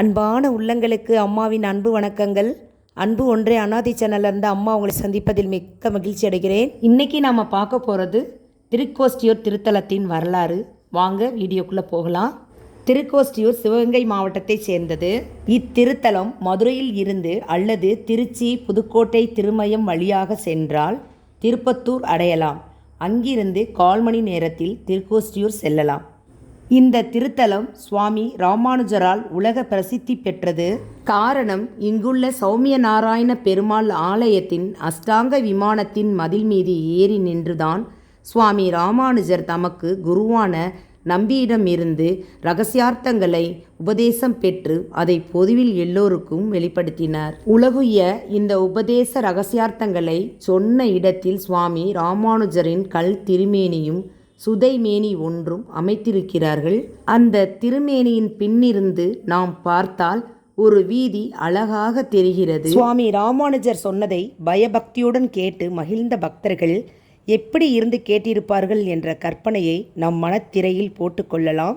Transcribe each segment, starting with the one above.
அன்பான உள்ளங்களுக்கு அம்மாவின் அன்பு வணக்கங்கள். அன்பு ஒன்றே அனாதி சேனல்லேருந்து அம்மா உங்களை சந்திப்பதில் மிக்க மகிழ்ச்சி அடைகிறேன். இன்னைக்கு நாம் பார்க்க போகிறது திருக்கோஷ்டியூர் திருத்தலத்தின் வரலாறு. வாங்க வீடியோக்குள்ளே போகலாம். திருக்கோஷ்டியூர் சிவகங்கை மாவட்டத்தைச் சேர்ந்தது. இத்திருத்தலம் மதுரையில் இருந்து அல்லது திருச்சி புதுக்கோட்டை திருமயம் வழியாக சென்றால் திருப்பத்தூர் அடையலாம். அங்கிருந்து கால் மணி நேரத்தில் திருக்கோஷ்டியூர் செல்லலாம். இந்த திருத்தலம் சுவாமி ராமானுஜரால் உலக பிரசித்தி பெற்றது. காரணம் இங்குள்ள சௌமிய நாராயண பெருமாள் ஆலயத்தின் அஷ்டாங்க விமானத்தின் மதில் மீது ஏறி நின்றுதான் சுவாமி ராமானுஜர் தமக்கு குருவான நம்பியிடமிருந்து ரகசியார்த்தங்களை உபதேசம் பெற்று அதை பொதுவில் எல்லோருக்கும் வெளிப்படுத்தினார். உலகுய இந்த உபதேச ரகசியார்த்தங்களை சொன்ன இடத்தில் சுவாமி ராமானுஜரின் கல் திருமேனியும் சுதைமேனி ஒன்றும் அமைத்திருக்கிறார்கள். அந்த திருமேனியின் பின்னிருந்து நாம் பார்த்தால் ஒரு வீதி அழகாக தெரிகிறது. சுவாமி ராமானுஜர் சொன்னதை பயபக்தியுடன் கேட்டு மகிழ்ந்த பக்தர்கள் எப்படி இருந்து கேட்டிருப்பார்கள் என்ற கற்பனையை நம் மனத்திரையில் போட்டுக்கொள்ளலாம்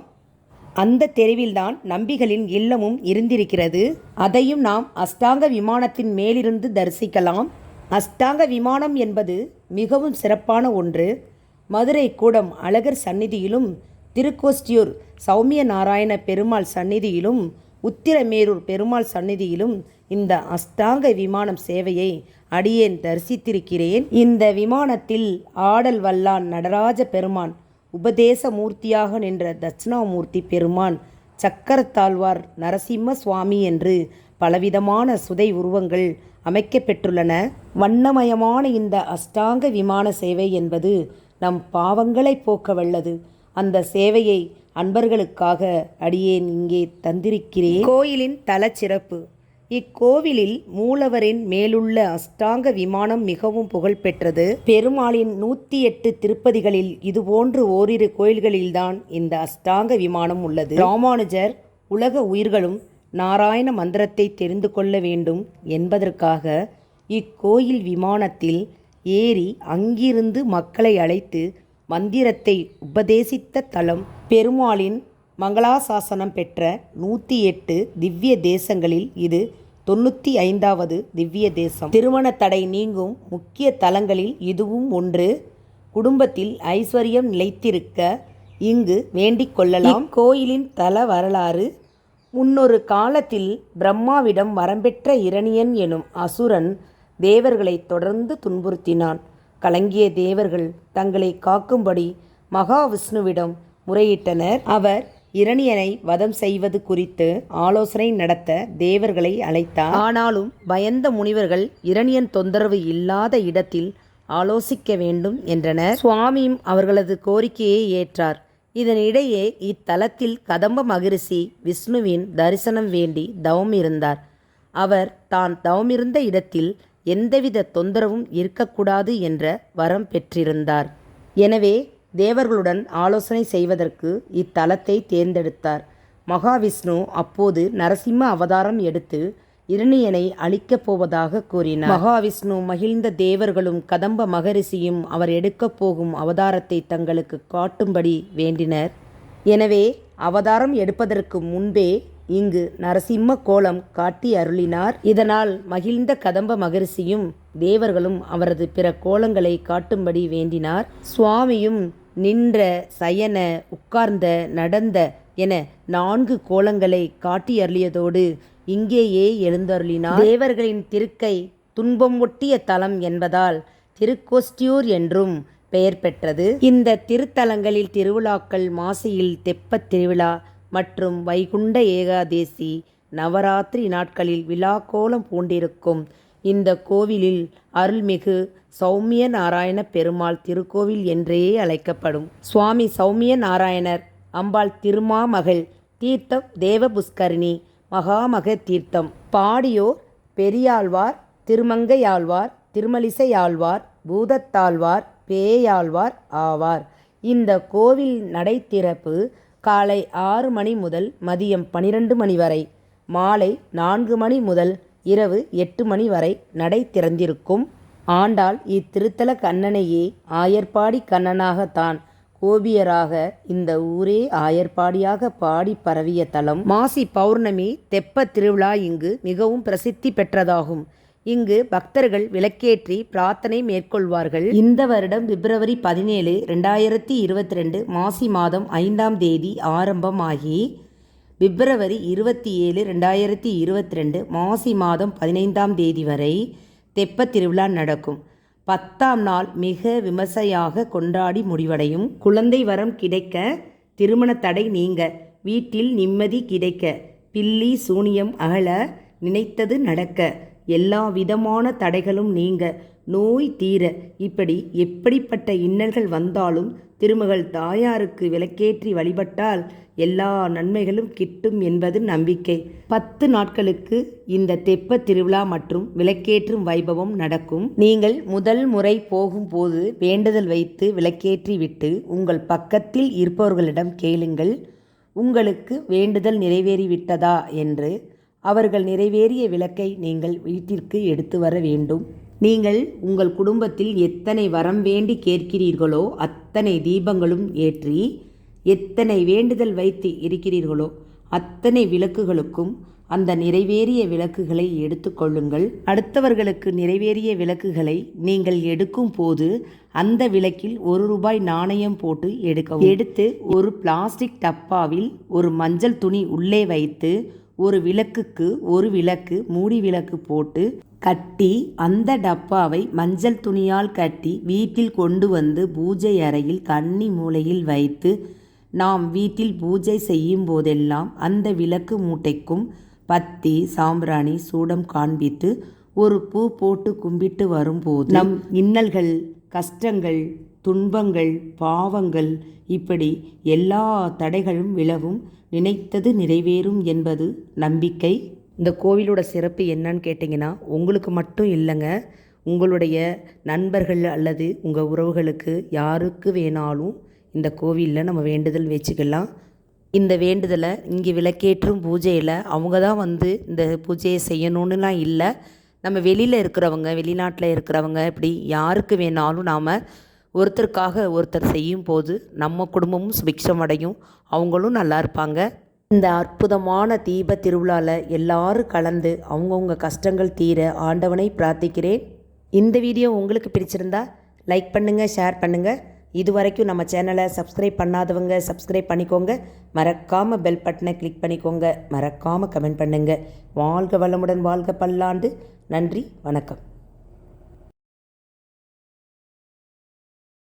அந்த தெருவில்தான் நம்பிகளின் இல்லமும் இருந்திருக்கிறது. அதையும் நாம் அஷ்டாங்க விமானத்தின் மேலிருந்து தரிசிக்கலாம். அஷ்டாங்க விமானம் என்பது மிகவும் சிறப்பான ஒன்று. மதுரை கூடம் அழகர் சந்நிதியிலும் திருக்கோஷ்டியூர் சௌமிய நாராயண பெருமாள் சந்நிதியிலும் உத்திரமேரூர் பெருமாள் சந்நிதியிலும் இந்த அஷ்டாங்க விமானம் சேவையை அடியேன் தரிசித்திருக்கிறேன். இந்த விமானத்தில் ஆடல் வல்லான் நடராஜ பெருமான் உபதேச மூர்த்தியாக நின்ற தட்சிணாமூர்த்தி பெருமான் சக்கரத்தாழ்வார் நரசிம்ம சுவாமி என்று பலவிதமான சுதை உருவங்கள் அமைக்கப்பெற்றுள்ளன. வண்ணமயமான இந்த அஷ்டாங்க விமான சேவை என்பது நம் பாவங்களை போக்க வல்லது. அந்த சேவையை அன்பர்களுக்காக அடியேன் இங்கே தந்திருக்கிறேன். கோயிலின் தலச்சிறப்பு. இக்கோவிலில் மூலவரின் மேலுள்ள அஷ்டாங்க விமானம் மிகவும் புகழ்பெற்றது. பெருமாளின் நூற்றி எட்டு திருப்பதிகளில் இதுபோன்று ஓரிரு கோயில்களில்தான் இந்த அஷ்டாங்க விமானம் உள்ளது. ராமானுஜர் உலக உயிர்களும் நாராயண மந்திரத்தை தெரிந்து கொள்ள வேண்டும் என்பதற்காக இக்கோயில் விமானத்தில் ஏறி அங்கிருந்து மக்களை அழைத்து மந்திரத்தை உபதேசித்த தலம் பெருமாளின் மங்களாசாசனம் பெற்ற நூற்றி எட்டு திவ்ய தேசங்களில் இது தொண்ணூற்றி ஐந்தாவது திவ்ய தேசம். திருமண தடை நீங்கும் முக்கிய தலங்களில் இதுவும் ஒன்று. குடும்பத்தில் ஐஸ்வர்யம் நிலைத்திருக்க இங்கு வேண்டிக் கொள்ளலாம். கோயிலின் தல வரலாறு. முன்னொரு காலத்தில் பிரம்மாவிடம் வரம்பெற்ற இரணியன் எனும் அசுரன் தேவர்களை தொடர்ந்து துன்புறுத்தினான். கலங்கிய தேவர்கள் தங்களை காக்கும்படி மகாவிஷ்ணுவிடம் முறையிட்டனர். அவர் இரணியனை வதம் செய்வது குறித்து ஆலோசனை நடத்த தேவர்களை அழைத்தார். ஆனாலும் பயந்த முனிவர்கள் இரணியன் தொந்தரவு இல்லாத இடத்தில் ஆலோசிக்க வேண்டும் என்றனர். சுவாமியும் அவர்களது கோரிக்கையை ஏற்றார். இதனிடையே இத்தலத்தில் கதம்ப மகரிஷி விஷ்ணுவின் தரிசனம் வேண்டி தவம் இருந்தார். அவர் தான் தவமிருந்த இடத்தில் எந்தவித தொந்தரவும் இருக்கக்கூடாது என்ற வரம் பெற்றிருந்தார். எனவே தேவர்களுடன் ஆலோசனை செய்வதற்கு இத்தலத்தை தேர்ந்தெடுத்தார். மகாவிஷ்ணு அப்போது நரசிம்ம அவதாரம் எடுத்து இரணியனை அழிக்கப் போவதாக கூறினார். மகாவிஷ்ணு மகிழ்ந்த தேவர்களும் கதம்ப மகரிஷியும் அவர் எடுக்கப் போகும் அவதாரத்தை தங்களுக்கு காட்டும்படி வேண்டினர். எனவே அவதாரம் எடுப்பதற்கு முன்பே இங்கு நரசிம்ம கோலம் காட்டி அருளினார். இதனால் மகிழ்ந்த கதம்ப மகரிஷியும் தேவர்களும் அவரது பிற கோலங்களை காட்டும்படி வேண்டினார். சுவாமியும் நின்ற சயன உட்கார்ந்த நடந்த என நான்கு கோலங்களை காட்டி அருளியதோடு இங்கேயே எழுந்தருளினார். தேவர்களின் திருக்கை துன்பம் ஒட்டிய தலம் என்பதால் திருக்கோஷ்டியூர் என்றும் பெயர் பெற்றது. இந்த திருத்தலங்களில் திருவிழாக்கள் மாசியில் தெப்பத் திருவிழா மற்றும் வைகுண்ட ஏகாதேசி நவராத்திரி நாட்களில் விழாக்கோலம் பூண்டிருக்கும். இந்த கோவிலில் அருள்மிகு சௌமிய நாராயண பெருமாள் திருக்கோவில் என்றே அழைக்கப்படும். சுவாமி சௌமிய நாராயணர் அம்பாள் திருமாமகள் தீர்த்தம் தேவபுஷ்கரிணி மகாமக தீர்த்தம். பாடியோர் பெரியாழ்வார் திருமங்கையாழ்வார் திருமலிசையாழ்வார் பூதத்தாழ்வார் பேயாழ்வார் ஆவார். இந்த கோவில் நடை திறப்பு காலை ஆறு மணி முதல் மதியம் பனிரெண்டு மணி வரை மாலை நான்கு மணி முதல் இரவு எட்டு மணி வரை நடை திறந்திருக்கும். ஆண்டாள் இத்திருத்தல கண்ணனையே ஆயர்பாடி கண்ணனாகத்தான் கோபியராக இந்த ஊரே ஆயர்பாடியாக பாடி பரவிய தலம். மாசி பௌர்ணமி தெப்ப திருவிழா இங்கு மிகவும் பிரசித்தி பெற்றதாகும். இங்கு பக்தர்கள் விளக்கேற்றி பிரார்த்தனை மேற்கொள்வார்கள். இந்த வருடம் பிப்ரவரி பதினேழு ரெண்டாயிரத்தி இருபத்தி ரெண்டு மாசி மாதம் ஐந்தாம் தேதி ஆரம்பமாகி பிப்ரவரி இருபத்தி ஏழு ரெண்டாயிரத்தி இருபத்தி ரெண்டு மாசி மாதம் பதினைந்தாம் தேதி வரை தெப்பத் திருவிழா நடக்கும். பத்தாம் நாள் மிக விமர்சையாக கொண்டாடி முடிவடையும். குழந்தை வரம் கிடைக்க திருமண தடை நீங்க வீட்டில் நிம்மதி கிடைக்க பில்லி சூனியம் அகல நினைத்தது நடக்க எல்லா விதமான தடைகளும் நீங்க. நோய் தீர இப்படி எப்படிப்பட்ட இன்னல்கள் வந்தாலும் திருமகள் தாயாருக்கு விளக்கேற்றி வழிபட்டால் எல்லா நன்மைகளும் கிட்டும் என்பது நம்பிக்கை. பத்து நாட்களுக்கு இந்த தெப்ப திருவிழா மற்றும் விளக்கேற்றும் வைபவம் நடக்கும். நீங்கள் முதல் முறை போகும்போது வேண்டுதல் வைத்து விளக்கேற்றி விட்டு உங்கள் பக்கத்தில் இருப்பவர்களிடம் கேளுங்கள். உங்களுக்கு வேண்டுதல் நிறைவேறிவிட்டதா? என்று அவர்கள் நிறைவேறிய விளக்கை நீங்கள் வீட்டிற்கு எடுத்து வர வேண்டும். நீங்கள் உங்கள் குடும்பத்தில் எத்தனை வரம் வேண்டி கேட்கிறீர்களோ அத்தனை தீபங்களும் ஏற்றி எத்தனை வேண்டுதல் வைத்து இருக்கிறீர்களோ அத்தனை விளக்குகளுக்கும் அந்த நிறைவேறிய விளக்குகளை எடுத்துக்கொள்ளுங்கள் அடுத்தவர்களுக்கு நிறைவேறிய விளக்குகளை நீங்கள் எடுக்கும் போது அந்த விளக்கில் ஒரு ரூபாய் நாணயம் போட்டு எடுக்கவும். எடுத்து ஒரு பிளாஸ்டிக் டப்பாவில் ஒரு மஞ்சள் துணி உள்ளே வைத்து ஒரு விளக்குக்கு ஒரு விளக்கு மூடி விளக்கு போட்டு கட்டி அந்த டப்பாவை மஞ்சள் துணியால் கட்டி வீட்டில் கொண்டு வந்து பூஜை அறையில் கன்னி மூலையில் வைத்து நாம் வீட்டில் பூஜை செய்யும் போதெல்லாம் அந்த விளக்கு மூட்டைக்கும் பத்தி சாம்பிராணி சூடம் காண்பித்து ஒரு பூ போட்டு கும்பிட்டு வரும்போது நம் இன்னல்கள் கஷ்டங்கள் துன்பங்கள் பாவங்கள் இப்படி எல்லா தடைகளும் விலகும். நினைத்தது நிறைவேறும் என்பது நம்பிக்கை. இந்த கோவிலோட சிறப்பு என்னன்னு கேட்டிங்கன்னா உங்களுக்கு மட்டும் இல்லைங்க. உங்களுடைய நண்பர்கள் அல்லது உங்கள் உறவுகளுக்கு யாருக்கு வேணாலும் இந்த கோவிலில் நம்ம வேண்டுதல் வச்சுக்கலாம். இந்த வேண்டுதலை இங்கே விளக்கேற்றும் பூஜையில் அவங்க தான் வந்து இந்த பூஜையை செய்யணுன்னுலாம் இல்லை. நம்ம வெளியில் இருக்கிறவங்க வெளிநாட்டில் இருக்கிறவங்க இப்படி யாருக்கு வேணாலும் நாம் ஒருத்தருக்காக ஒருத்தர் செய்யும் போது நம்ம குடும்பமும் சுபிக்ஷம் அடையும் அவங்களும் நல்லா இருப்பாங்க. இந்த அற்புதமான தீப திருவிழாவில் எல்லாரும் கலந்து அவங்கவுங்க கஷ்டங்கள் தீர ஆண்டவனை பிரார்த்திக்கிறேன். இந்த வீடியோ உங்களுக்கு பிடிச்சிருந்தா லைக் பண்ணுங்கள் ஷேர் பண்ணுங்கள் இது வரைக்கும் நம்ம சேனலை சப்ஸ்கிரைப் பண்ணாதவங்க சப்ஸ்கிரைப் பண்ணிக்கோங்க. மறக்காமல் பெல் பட்டனை கிளிக் பண்ணிக்கோங்க. மறக்காமல் கமெண்ட் பண்ணுங்கள் வாழ்க வளமுடன் வாழ்க பல்லாண்டு. நன்றி வணக்கம்.